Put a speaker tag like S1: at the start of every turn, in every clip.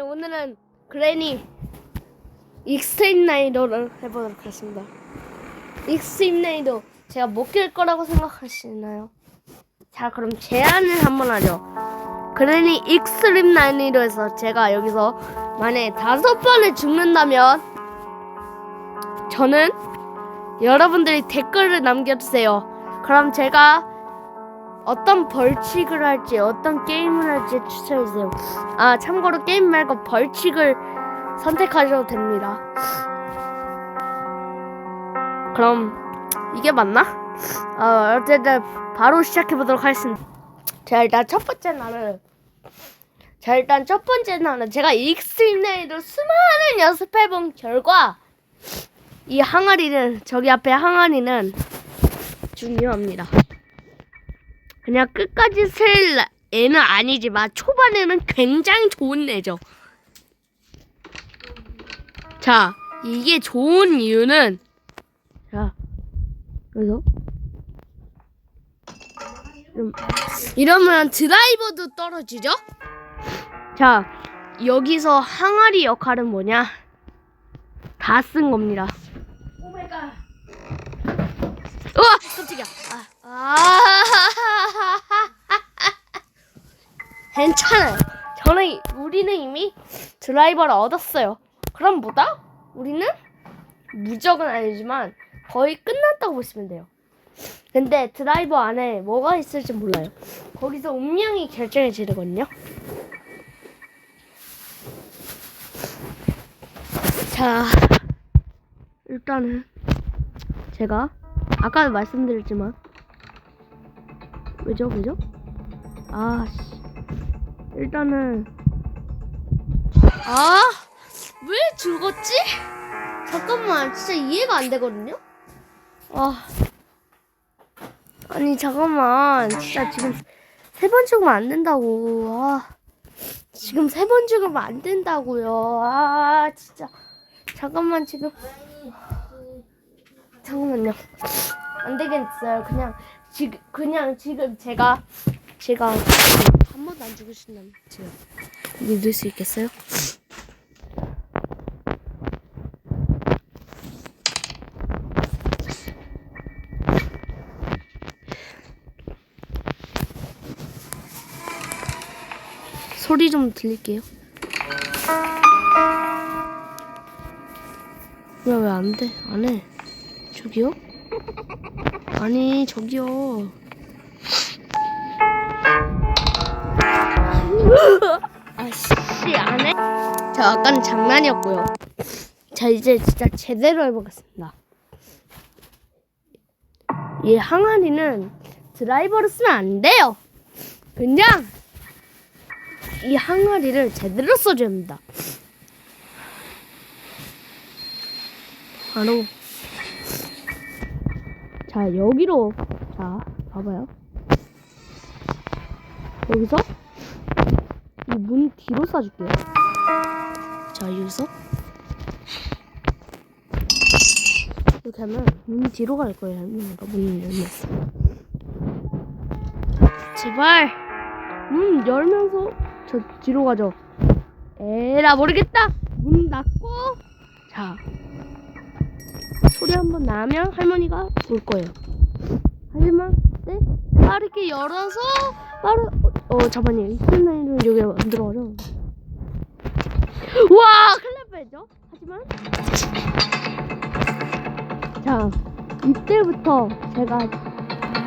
S1: 오늘은 그레니 익스트림 나이도를 해보도록 하겠습니다. 익스트림 나이도 제가 못 깰 거라고 생각하시나요? 자, 그럼 제안을 한번 하죠. 그레니 익스트림 나이도에서 제가 여기서 만약에 다섯 번을 죽는다면 저는 여러분들이 댓글을 남겨주세요. 그럼 제가 어떤 벌칙을 할지 어떤 게임을 할지 추천해주세요. 아 참고로 게임 말고 벌칙을 선택하셔도 됩니다. 그럼 이게 맞나? 어, 어쨌든 바로 시작해 보도록 하겠습니다. 자 일단 첫 번째 날은 자 일단 첫 번째 날은 제가 익스트림 내에도 수많은 연습해본 결과 이 항아리는 저기 앞에 항아리는 중요합니다. 그냥 끝까지 쓸 애는 아니지만 초반에는 굉장히 좋은 애죠. 자, 이게 좋은 이유는 자, 그래서 좀 이러면 드라이버도 떨어지죠? 자, 여기서 항아리 역할은 뭐냐? 다 쓴 겁니다.
S2: 오 마이 갓.
S1: 우와! 깜짝이야. 아, 아, 괜찮아요. 저는 우리는 이미 드라이버를 얻었어요. 그럼 뭐다? 우리는 무적은 아니지만 거의 끝났다고 보시면 돼요. 근데 드라이버 안에 뭐가 있을지 몰라요. 거기서 운명이 결정해지거든요. 자, 일단은 제가 아까도 말씀드렸지만 왜죠 왜죠? 아씨 일단은 아 왜 죽었지? 잠깐만 진짜 이해가 안 되거든요. 아 아니 잠깐만 진짜 지금 세 번 죽으면 안 된다고 아 지금 세 번 죽으면 안 된다고요 아 진짜 잠깐만 지금 잠깐만요. 안 되겠어요. 그냥 지금 그냥 지금 제가 제가 한 번도 안 죽으신다면 제가 믿을 수 있겠어요? 소리 좀 들릴게요. 왜왜안 돼? 안 해. 저기요? 아니 저기요. 아씨 안 해? 자 아까는 장난이었고요. 자 이제 진짜 제대로 해보겠습니다. 이 항아리는 드라이버를 쓰면 안 돼요. 그냥 이 항아리를 제대로 써줘야 합니다. 바로 자 여기로. 자 봐봐요. 여기서 이 문 뒤로 쏴줄게요. 자 여기서? 이렇게 하면 문 뒤로 갈 거예요. 할머니가 문을 열면 제발. 문 열면서 저 뒤로 가죠. 에라 모르겠다. 문 닫고. 자 소리 한 번 나면 할머니가 올 거예요. 하지만 네 빠르게 열어서 빠르 어, 어 잠깐만요. 이스나이는 여기 안 들어가죠. 와날 뻔했죠. 하지만 자 이때부터 제가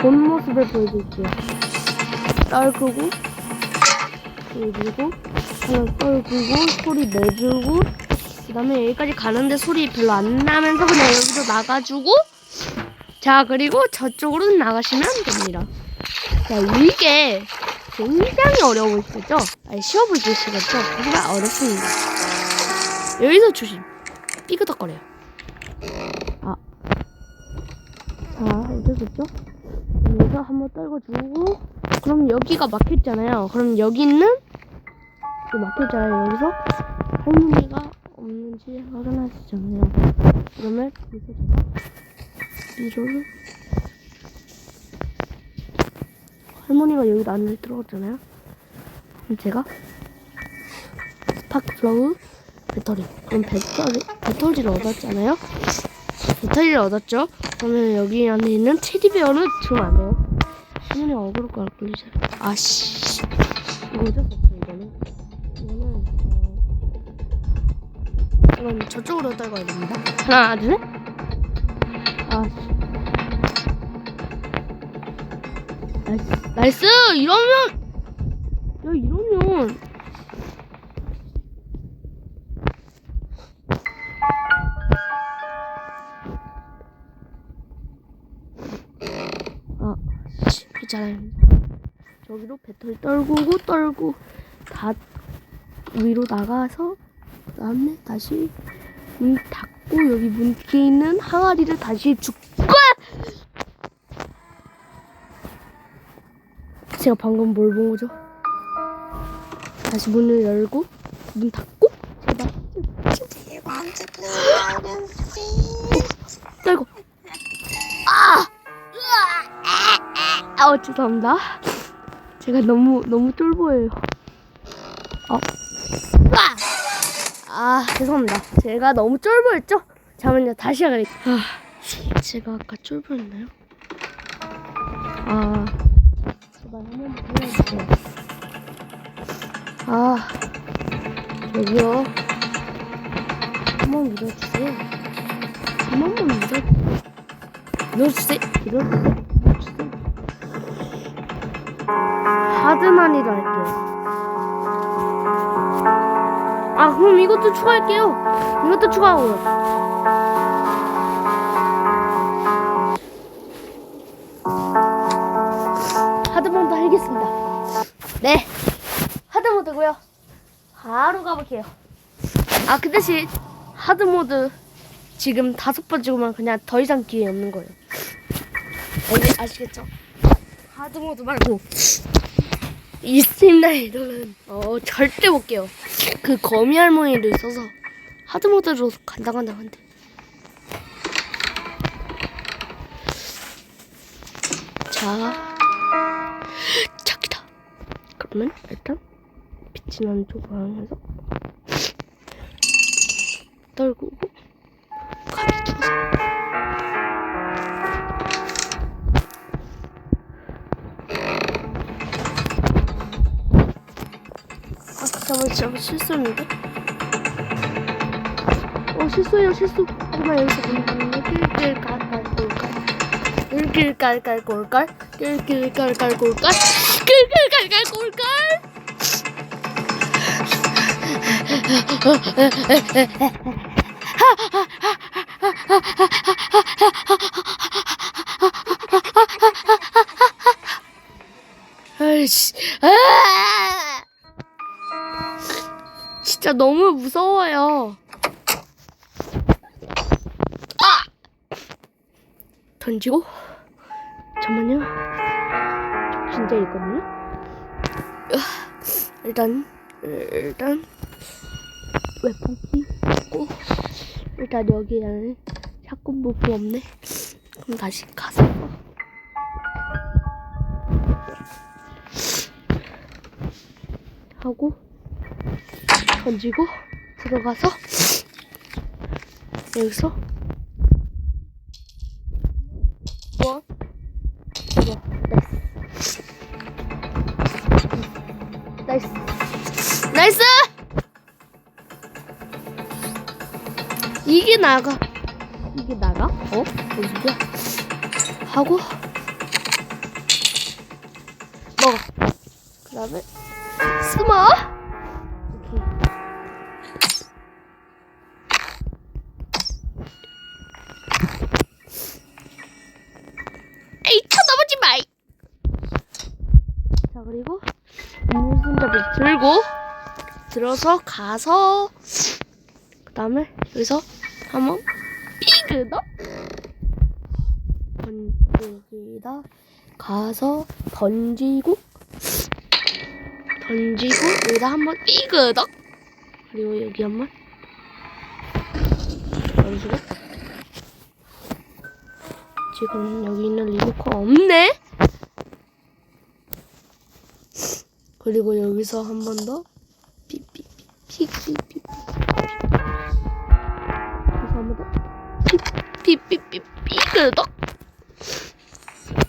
S1: 본 모습을 보여드릴게요. 떨구고 그리고 하나 떨구고 소리 내주고 그 다음에 여기까지 가는데 소리 별로 안 나면서 그냥 여기서 나가주고 자 그리고 저쪽으로 나가시면 됩니다 자 이게 굉장히 어려워 보이시죠? 아니 쉬워 보이시겠죠? 하지만 어렵습니다 여기서 조심 삐그덕거려요 아. 자 이제 됐죠? 여기서 한번 떨궈주고 그럼 여기가 막혔잖아요 그럼 여기 있는 그 막혔잖아요 여기서 할머니가 없는지 확인하시잖아요. 그러면 여기서 이거를 할머니가 여기 안에 들어갔잖아요. 그럼 제가 스파크 플러우 배터리. 그럼 배터리 배터리를 얻었잖아요. 배터리를 얻었죠. 그러면 여기 안에 있는 테디베어는 주면 안 돼요. 화면에 어그로 깔 걸리죠. 아씨. 이거 어쩔 어. 이건 저쪽으로 떨궈야 됩니다. 하나 둘 셋. 아. 나이스. 나이스. 이러면 야 이러면 아 씨, 괜찮아요. 저기로 배터리 떨구고 떨고 다 위로 나가서 그 다음에 다시 문 닫고 여기 문 뒤에 있는 항아리를 다시 죽고 제가 방금 뭘 본 거죠? 다시 문을 열고 문 닫고 제발? 떨고 아! 아, 어, 죄송합니다. 제가 너무 너무 쫄보예요. 아, 아, 아 죄송합니다. 제가 너무 쫄보였죠? 잠깐만요, 다시 하겠습니다. 아, 제가 아까 쫄보였나요? 아, 제발 한번 보여주세요. 아, 저기요. 한번 믿어주세요. 한 번만 믿어. 믿어주세요. 믿어주세요. 믿어주세요. 하드만이라 할게요. 아, 그럼 이것도 추가할게요. 이것도 추가하고요. 하드만도 하겠습니다. 네. 하드모드고요. 바로 가볼게요. 아, 그 대신 하드모드 지금 다섯 번 찍으면 그냥 더 이상 기회 없는 거예요. 어디 아시겠죠? 하드모드 말고 이 스팀 라이더는 어 절대 못 깨요. 그 거미 할머니도 있어서 하드모드로 간당간당한데. 자, 저기다. 그러면 일단 빛이 나는 쪽으로 하면서 떨구고 잠깐만 잠깐 실수했는데 어 실수예요 실수. 하지만 여기서 보면 낄낄 깔깔 골깔? 낄낄 깔깔 골깔? 낄낄 깔깔 골깔? 낄낄 깔깔 골깔? 아이씨. 아! 진짜 너무 무서워요. 아! 던지고 잠만요. 진짜 있거든요. 으아, 일단 일단 웹포기 있고 일단 여기 안에 샷건 부품 없네. 그럼 다시 가서 하고 던지고 들어가서 여기서 원 이거 나이스 이게 나가 이게 나가? 어? 어디야? 하고 먹어 그 다음에 스마 들어서 가서 그 다음에 여기서 한번 삐그덕? 던지기다. 가서 던지고 던지고 여기다 한번 삐그덕? 그리고 여기 한번 던지고. 지금 여기 있는 리모컨 없네. 그리고 여기서 한 번 더 삐삐삐. 다시 한번 더. 삐그덕.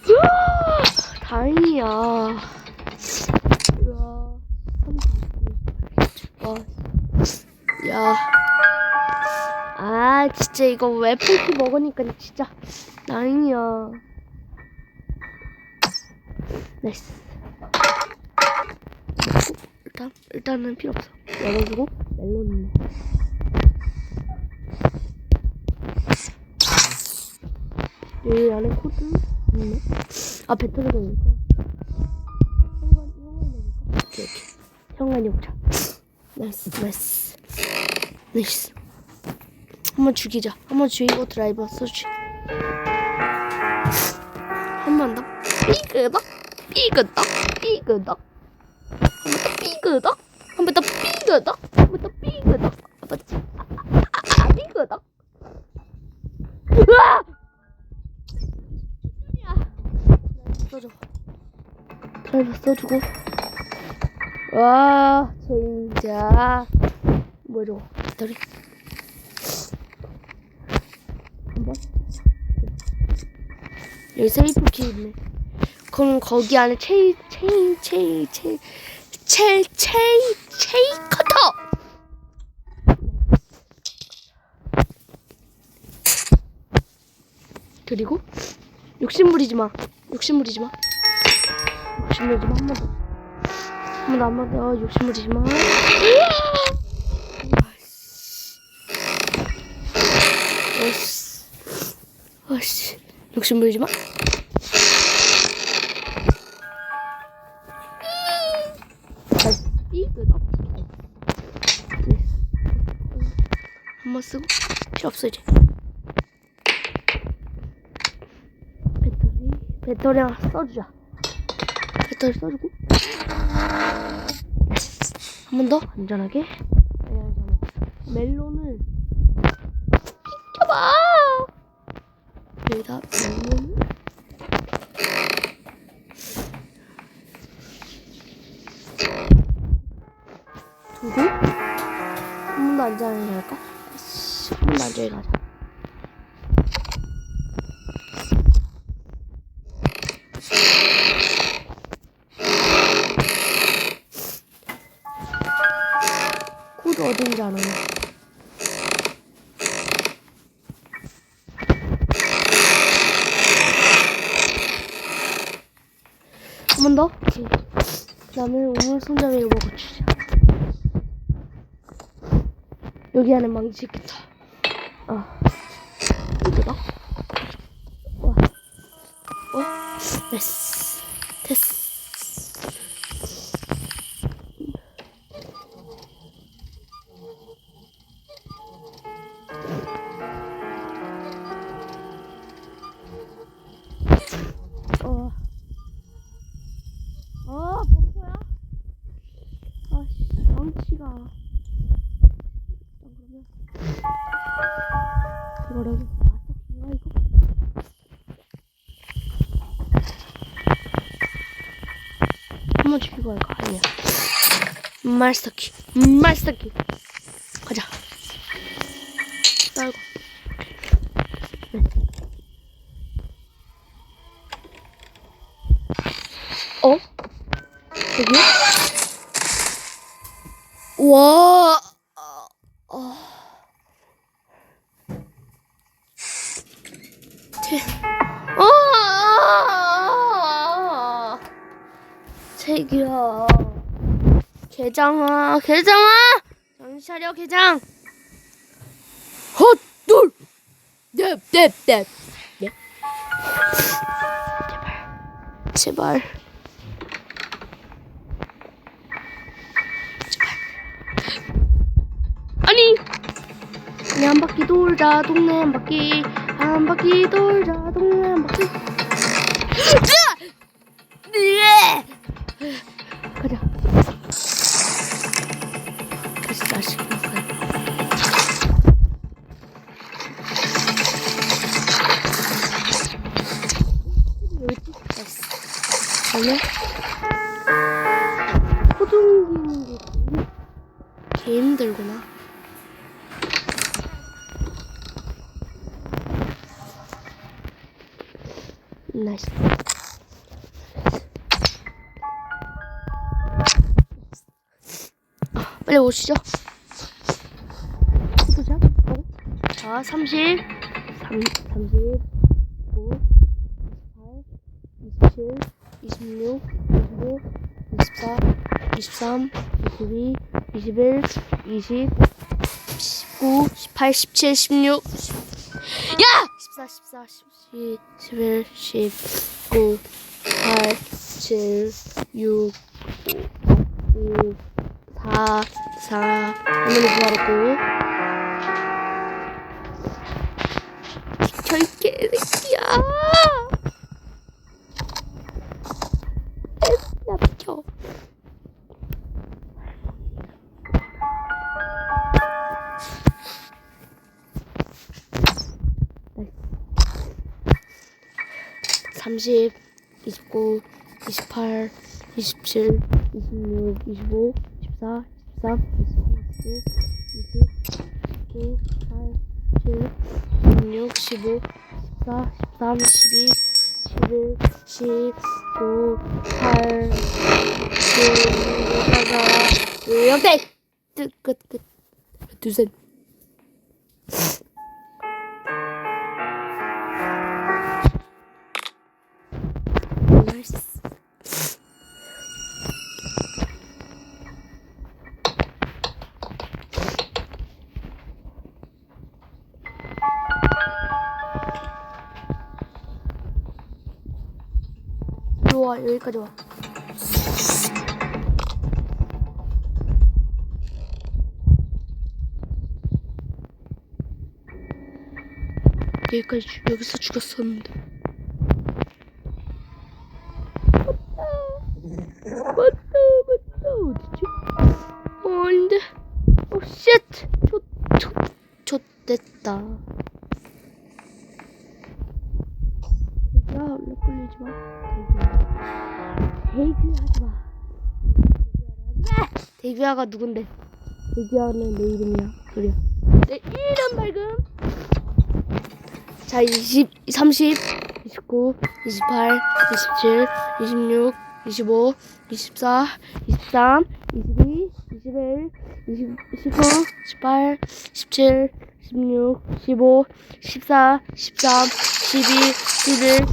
S1: 으아, 다행이야. 와, 야. 아, 진짜 이거 왜 폴키 먹으니까 진짜 다행이야. 나이스. 일단 일단은 필요 없어. 열어주고 멜론. 여기 안에 코드 있네. 아 배터리가 있니까. 오케이 오케이. 현관이 보자. 나이스 나이스 나이스. 한번 죽이자. 한번 죽이고 드라이버 써주. 한번 더. 삐그덕 삐그덕 삐그덕. 삐그덕? 한번더 삐그덕? 한번더 삐그덕? 한번 더 아, 삐그덕? 으아! 써줘. 드라이버 써주고. 와 진짜. 뭐야 저거 배터리. 한번. 여기 세이프 키 있네. 그럼 거기 안에 체이 체이 체이 체이 체이 체이 체이 커터. 그리고 욕심 부리지 마. 욕심 부리지 마. 욕심 부리지 마. 한번 더. 한번 더 한번 더. 욕심 부리지 마. 어씨. 어씨. 욕심 부리지 마 이제 배터리 배터리 하나 써주자. 배터리 써주고. 한 번 더? 안전하게. 멜론을 비켜봐. 여기다 멜론을 두고 한 번 더 안전하게 갈까? 안전하게 가자 코드 어딘지 아나? 한번 더? 그 다음에 우물 손잡이 이거 고치자. 여기 안에 망치 있겠다 아. 이거다 와 와, 됐어? 됐어 마스터키, 마스터키. 가자. 딸고. 네. 어? 여기요? 와. 개장아, 개장아. 정신 차려, 개장. 헛 둘. 넵, 넵, 넵. 넵. 제발. 제발. 아니 아니 한 바퀴 돌자 동네 한 바퀴 한 바퀴 돌자 동네 한 바퀴! 가자 오시죠. 해보자. 어? 자, 30, 3, 35, 28, 27, 26, 25, 24, 23, 22, 21, 20, 19, 18, 17, 16. 야! 14, 14, 10, 11, 19, 8, 7, 6, 5, 4, 4. 할머니 부활했고. 비켜, 이 개새끼야! 야, 비켜. 삼십, 이십구, 이십팔, 이십칠, 이십육, 이십오, 이십사, 이십삼, 이십사, 이십구, 이십, 십구, 칠, 십육, 십 와 여기까지 와. 여기까지 죽- 여기서 죽었었는데. 대규야가 누군데? 대규야는 내 이름이야. 그래. 내 이름 밝음. 자 20, 30, 29, 28, 27, 26, 25, 24, 23, 22, 21, 20, 19, 18, 17, 16, 15, 14, 13, 12, 11,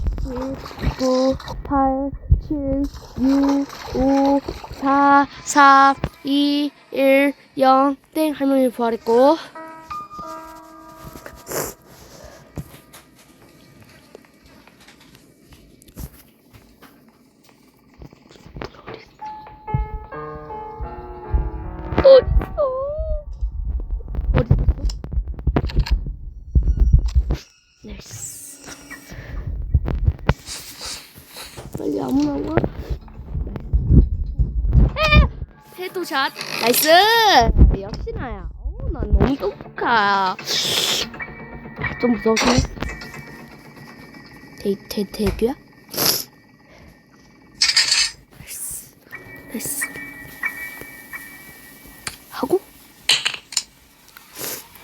S1: 19, 8, 7, 6, 5, 4, 4, 2, 1, 0, 땡 할머니 부활했고 어딨어? 어딨어? 나이스. 빨리 아무 나 와. 에! 헤드샷. 나이스. 역시 나야. 어, 난 너무 똑똑하. 좀 무서우긴 해. 대, 대, 대규야? 나이스. 나이스. 하고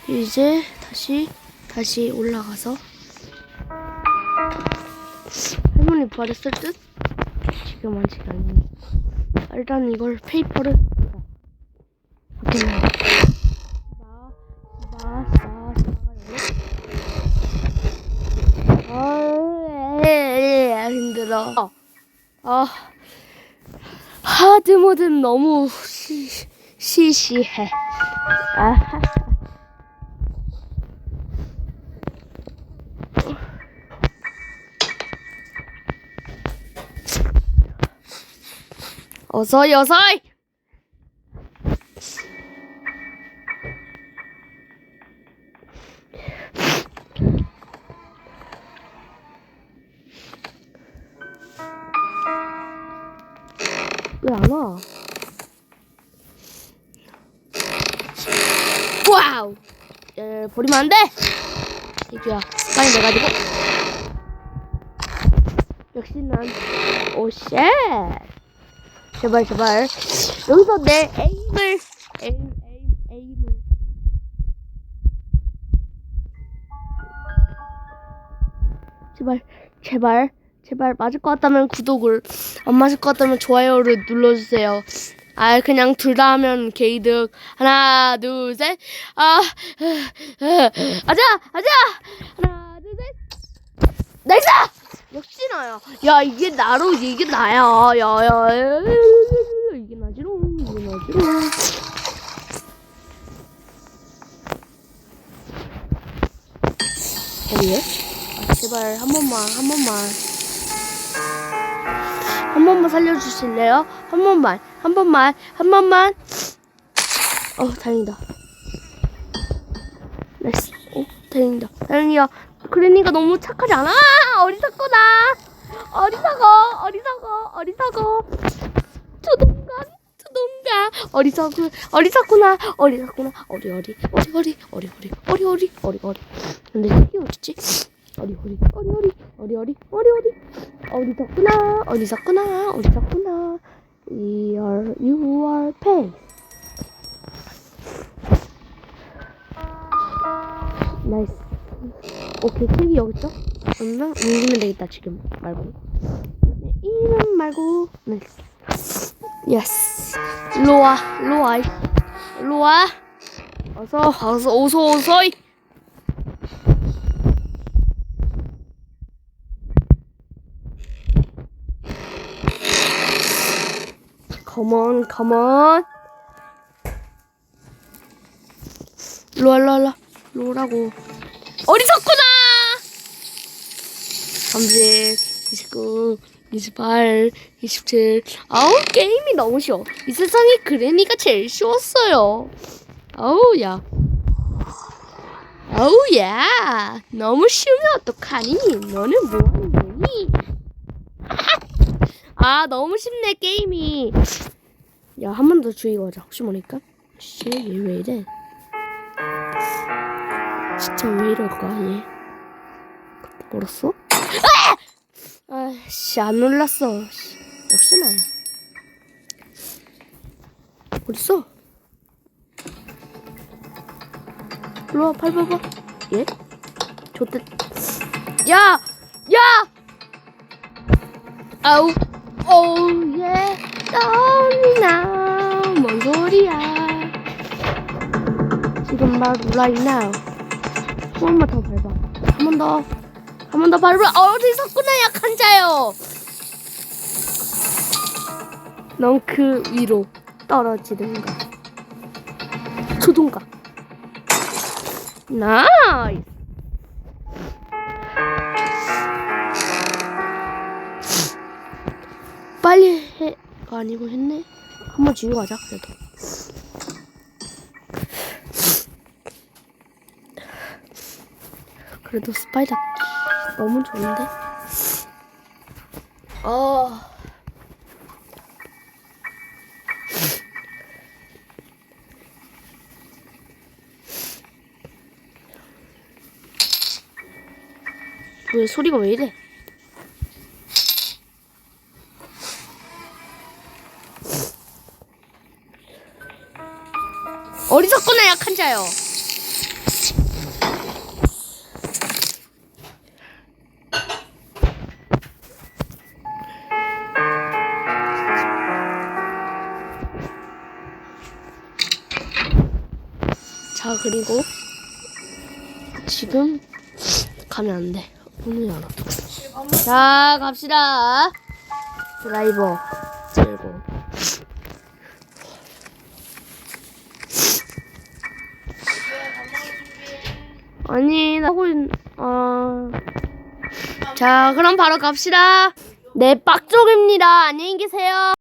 S1: 이제 다시 다시 올라가서 할머니 부활했을 듯 지금 아직 아니네 일단 이걸 페이퍼를 어떻게 아 힘들어 아 하드 모드는 너무 시, 시시해. 아하. 어서이 어서이. 왜 안 와? 와우! 에, 버리면 안 돼! 이규야, 빨리 내가지고. 역시 난, 오, 쉣! 제발 제발 여기서 내 에임을 에임 에임 에임을 제발 제발 제발 맞을 것 같다면 구독을 안 맞을 것 같다면 좋아요를 눌러주세요 아 그냥 둘 다 하면 개이득 하나 둘셋아 아자 아자 하나 둘셋 나이스 역시 나야 야 이게 나로 이게 나야. 야 야 이게 나지롱 이게 나지롱. 어디에? 아, 제발 한 번만 한 번만. 한 번만 살려주실래요? 한 번만 한 번만 한 번만. 어 다행이다. 나이스. 어 다행이다. 다행이야 그래니까 너무 착하지 않아 어리석구나 어리석어 어리석어 어리석어 두동강 두동강 어리석은 어리석구나 어리석구나 어리 어리 어리 어리 어리 어리 어리 어리 어리 어리 근데 이게 어딨지 어리 어리 어리 어리 어리 어리 어리 어리 어리석구나 어리석구나 어리석구나 We are you are 나이스 오케이 책이 여기 있죠? 그러면 옮기면 되겠다 지금. 말고. 네, 이름 말고. 나이스 예스 일로와 일로와 일로와 어서. 어서 어서 어서 컴온 컴온 일로와 일로와 일로오라고. 어리석구나 30 29 28 27 아우 게임이 너무 쉬워. 이 세상에 그래니까 제일 쉬웠어요. 아우 야. 아우 야. 너무 쉬우면 어떡하니? 너는 뭐하는 거니? 아 너무 쉽네 게임이. 야 한 번더 죽이고 가자. 혹시 모르니까? 씨 얘 왜 이래? 진짜 왜 이럴까 얘? 멀었어? 아! 아씨 안 놀랐어 씨, 역시 나야 어딨어? 일로와 팔 봐봐 얘? 좋대 야! 야! 아우 오우 예 떠나 뭔 소리야 지금 바로 right now 한 번만 더 밟아 한 번 더 한 번 더 밟아 어디서구나 약한 자요. 넌 그 위로 떨어지든가 초동가. 나이스. 빨리 해가 아니고 했네? 한 번 지우고 가자 그래도. 그래도 스파이더 너무 좋은데? 어. 왜 소리가 왜 이래? 어리석구나 약한 자요. 그리고 지금 가면 안 돼. 문을 열어. 자 갑시다. 드라이버 들고. 아니 나 하고 있... 어... 자 그럼 바로 갑시다 네 빡쪽입니다 안녕히 계세요